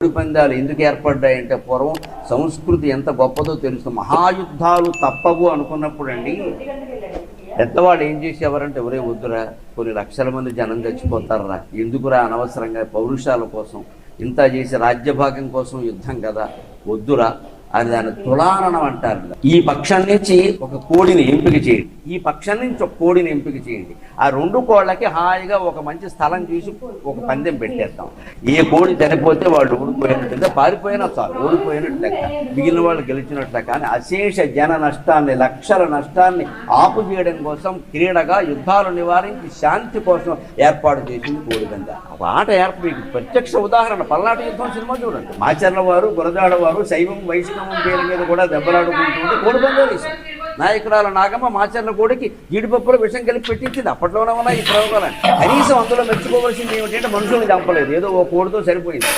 కోడి పందాలు ఎందుకు ఏర్పడ్డాయంటే పూర్వం సంస్కృతి ఎంత గొప్పదో తెలుసు. మహాయుద్ధాలు తప్పవు అనుకున్నప్పుడు అండి పెద్దవాళ్ళు ఏం చేసేవారంటే ఒరే వద్దురా కొన్ని లక్షల మంది జనం చచ్చిపోతారా ఎందుకురా అనవసరంగా పౌరుషాల కోసం ఇంత చేసి రాజ్యభాగం కోసం యుద్ధం కదా వద్దురా అని దాన్ని తులాననం అంటారు. ఈ పక్షం నుంచి ఒక కోడిని ఎంపిక చేయండి. ఈ పక్షం నుంచి ఒక కోడిని ఎంపిక చేయండి. ఆ రెండు కోళ్ళకి హాయిగా ఒక మంచి స్థలం చూసి ఒక పందెం పెట్టేస్తాం ఏ కోడి చనిపోతే వాళ్ళు ఓడిపోయినట్టు పారిపోయినా చాలు. ఓడిపోయినట్టు లెక్క. మిగిలిన వాళ్ళు గెలిచినట్లు కానీ అశేష జన నష్టాన్ని లక్షల నష్టాన్ని ఆపు చేయడం కోసం క్రీడగా యుద్ధాలు నివారించి శాంతి కోసం ఏర్పాటు చేసింది కోడిగంద ఒక ఆట ఏర్పడి ప్రత్యక్ష ఉదాహరణ. పల్నాటి యుద్ధం సినిమా చూడండి. మాచర్ల వారు గురజాడ వారు శైవం వైష్ణవం పేరు మీద కూడా దెబ్బలాడుకుంటుంటే కోడిపందాలు వేశారు. నాయకురాల నాగమ్మ మాచర్ల కోడికి జీడిపప్పులో విషం కలిపి పెట్టించింది. అప్పట్లోనే ఉన్న ఈ కనీసం అందులో మెచ్చుకోవాల్సింది ఏమిటంటే మనుషుల్ని చంపలేదు. ఏదో ఓ కోడితో సరిపోయింది.